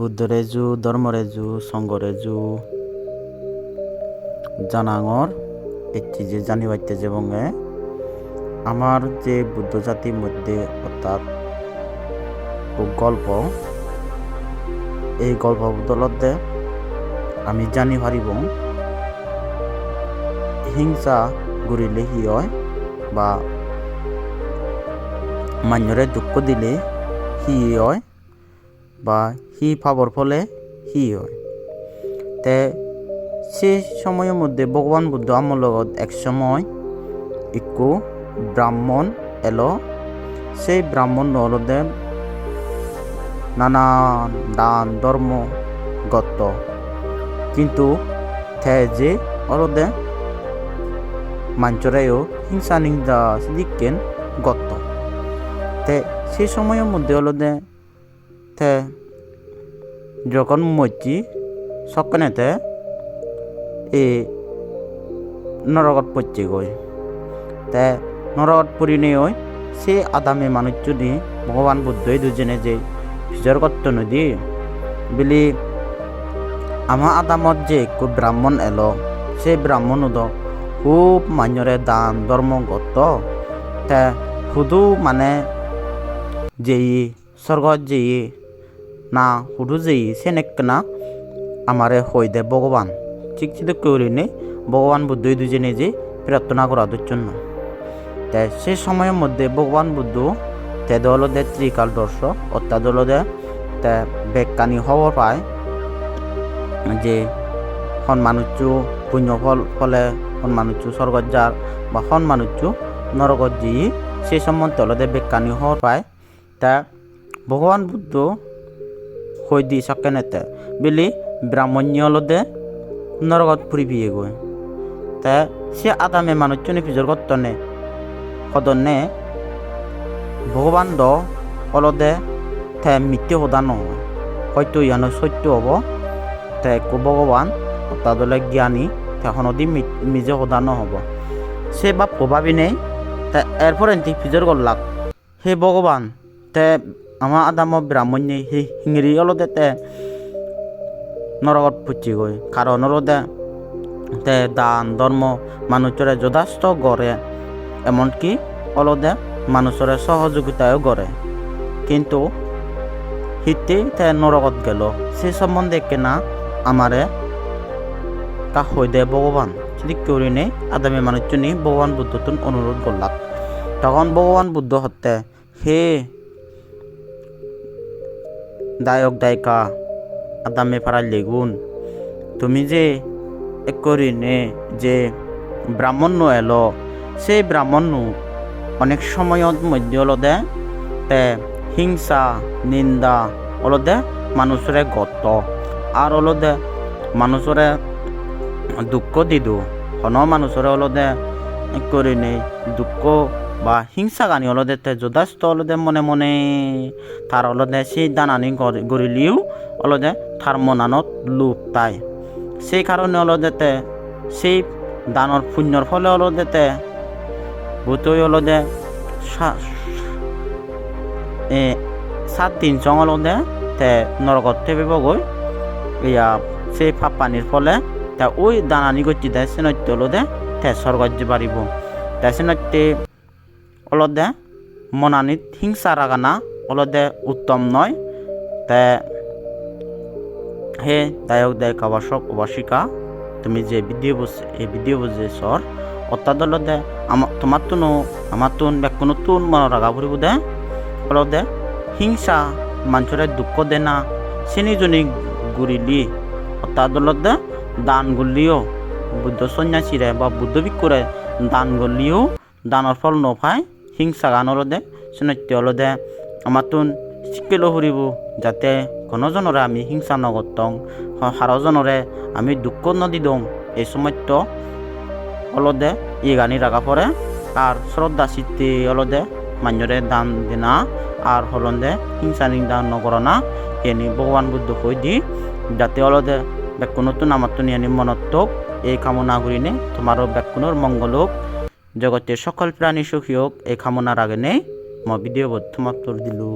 বুদ্ধরেজু, ধর্মরেজু সংঘরেজু জানাঙর এটি যে জানি বাইতে যে বঙ্গে, আমার যে বুদ্ধ জাতির মধ্যে অর্থাৎ গল্প, এই গল্প বদলতে আমি জানি পারিব হিংসা ঘুরিলে হি হয় বা মান্যরে দুঃখ দিলে হি হয়। বা হি পাবর ফলে হি হয়। তে সেই সময়ের মধ্যে ভগবান বুদ্ধ আমার লগত এক সময় একটু ব্রাহ্মণ এলো। সেই ব্রাহ্মণ নরদে নানা দান ধর্ম গত। কিন্তু থে যে অলদে মাঞ্চরায়ও হিংসা নিন্দা সিদিকেন গত। তে সেই সময়ের মধ্যে অলদে তে যখন মজ্জি সকানেতে এ নরগত পড়ছে গই। তে নরগত পরিণে ওই সে আদামে মানুষ যদি ভগবান বুদ্ধই দুজনে যে ফিজর করত নদী বলি আমার আদামত যে একটু ব্রাহ্মণ এলো, সে ব্রাহ্মণ উদ খুব মান্যরে দান ধর্ম গত। তে শুধু মানে যেই স্বর্গত যেই না শুধু যেই সেনেক না। আমারে হই দে ভগবান। ঠিক চিত করিনি ভগবান বুদ্ধই দুজনে যে প্রার্থনা করার জন্য। তাই সে সময়ের মধ্যে ভগবান বুদ্ধ তে দলদে ত্রিকাল দর্শ, অর্থাৎ দলদে তে বেকানি হওয়ার পায় যে হন মানুষু পুণ্য ফল, ফলে হন মানুষু স্বর্গত যার বা হন মানুষু নরগত যি সেই সম্বন্ধে অলদে বেকানি হওয়ার পায়। তা ভগবান বুদ্ধ সকেনেতে বিলি ব্রাহ্মণ্য অলদে নরগত ফুরি বিয়ে গৈ। তে সে আদামে মানুষজনে পিজর গত্তনে সদনে ভগবান দ অলদে তে মিথ্যে সদা নহয়। হয়তো ইয়ানো সত্য হব। তে একো ভগবান তাদলে জ্ঞানী তে সনদি নিজে সদা নহব। সে বা প্রভাবী নেই তে এরপরে পিজর গল্লাক। হে ভগবান তে আমার আদাম ব্রাহ্মণ্য হি হিঙিরি অলদে তে নরকত পুচি গৈ কারণ অলদে তে দান ধর্ম মানুষরে যথেষ্ট গড়ে এমনকি অলদে মানুষরে সহযোগিতাও গড়ে কিন্তু হিতে তে নরকত গেল সে সম্বন্ধে কেনা আমারে কা হই দে ভগবান যদি করি নেই আদামী মানুষজনই ভগবান বুদ্ধতুন অনুরোধ করলাক তখন ভগবান বুদ্ধ হতে হে দায়ক দায়িকা আদামে পাড়ার লেগুন। তুমি যে করি নে যে ব্রাহ্মণ্য এলো, সেই ব্রাহ্মণ্য অনেক সময়ত মধ্যে অলদে তে হিংসা, নিন্দা অলদে মানুষরে গত। আর অলদে মানুষরে দুঃখ দিদু। হন মানুষরে অলদে করি নেই দুঃখ বা হিংসা গানি অলদে তে যথেষ্ট অলদে মনে মনে তার অলদে সেই দানানি গড়িলিও অলদে তার মনানত লোভ তাই সেই কারণে অলদেতে সেই দানৰ পুণ্যৰ ফলে অলদেতে বুতৈ অলদে সাত দিন চং অলদে তে নরকত থেবিব গৈ ইয়া সেই ফাপ পানির ফলে তা ওই দানানি গতি দেয় সেনত্য অলদে তে স্বর্গজ্য পারিব তে সেনত্যে অলদে মনানিত হিংসা রাগানা অলদে উত্তম নয়। তে হে দায়ক দায়ক আবাসক উবাসিকা তুমি যে ভিডিও বুঝ এই ভিডিও বুঝে সর অত্যাদলতে আমার তোমার তুনো আমার তুন কোনো তুন মন রাগা ফুরিব দে। ফল দে হিংসা মানুষের দুঃখ দে না, চিনিজনী গুৰিলি অত্যাদলতে দান গুলিও, বুদ্ধ সন্ন্যাসীরে বা বুদ্ধ ভিক্ষুরে দান গলিও, দানৰ ফল নফাই। হিংসা গানৰ দে চিনত্য দে আমার তুন শিকিলো ফুৰিব, যাতে ঘনজনরে আমি হিংসা নগতং হারজনরে আমি দুঃখ নদিদং এই সময়ত অলদে ই গানি রাখা পরে আর শ্রদ্ধা চিত্তি অলদে মান্যরে দান দিনা আর হলন্দে হিংসা নিন্দা নগরনা এনি ভগবান বুদ্ধ কই দি, যাতে অলদে বেকুনতো নামাতো নিয়ানি মনত্বক এই কামনা করিনে তোমারও বেকুনোর মঙ্গল হোক জগতের সকল প্রাণী সুখী হোক এই কামনার আগে নেই মিডিও ভিডিও দিলু